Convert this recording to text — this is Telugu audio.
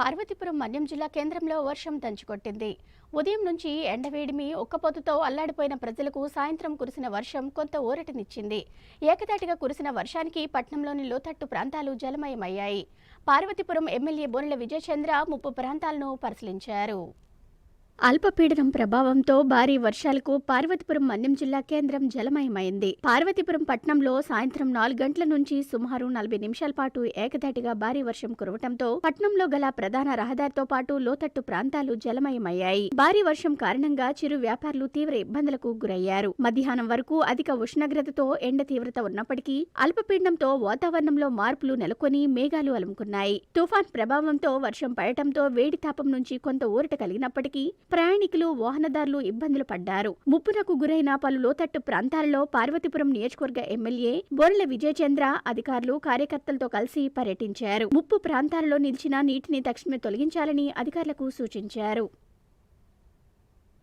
పార్వతీపురం మన్యం జిల్లా కేంద్రంలో వర్షం దంచుకొట్టింది. ఉదయం నుంచి ఎండవేడిమి ఒక్కపోతుతో అల్లాడిపోయిన ప్రజలకు సాయంత్రం కురిసిన వర్షం కొంత ఊరటనిచ్చింది. ఏకదాటిగా కురిసిన వర్షానికి పట్నంలోని లోతట్టు ప్రాంతాలు జలమయమయ్యాయి. పార్వతీపురం ఎమ్మెల్యే బోనెల విజయచంద్ర ముప్పు ప్రాంతాలను పరిశీలించారు. అల్పపీడనం ప్రభావంతో భారీ వర్షాలకు పార్వతీపురం మన్యం జిల్లా కేంద్రం జలమయమైంది. పార్వతీపురం పట్నంలో సాయంత్రం నాలుగు గంటల నుంచి సుమారు నలభై నిమిషాల పాటు ఏకధాటిగా భారీ వర్షం కురవటంతో పట్నంలో గల ప్రధాన రహదారితో పాటు లోతట్టు ప్రాంతాలు జలమయమయ్యాయి. భారీ వర్షం కారణంగా చిరు వ్యాపారులు తీవ్ర ఇబ్బందులకు గురయ్యారు. మధ్యాహ్నం వరకు అధిక ఉష్ణోగ్రతతో ఎండ తీవ్రత ఉన్నప్పటికీ అల్పపీడనంతో వాతావరణంలో మార్పులు నెలకొని మేఘాలు అలుముకున్నాయి. తుఫాన్ ప్రభావంతో వర్షం పడటంతో వేడి తాపం నుంచి కొంత ఊరట కలిగినప్పటికీ ప్రయాణికులు వాహనదారులు ఇబ్బందులు పడ్డారు. ముప్పునకు గురైన పలు లోతట్టు ప్రాంతాల్లో పార్వతీపురం నియోజకవర్గ ఎమ్మెల్యే బోర్ల విజయచంద్ర అధికారులు కార్యకర్తలతో కలిసి పర్యటించారు. ముప్పు ప్రాంతాలలో నిలిచిన నీటిని తక్షణమే తొలగించాలని అధికారులకు సూచించారు.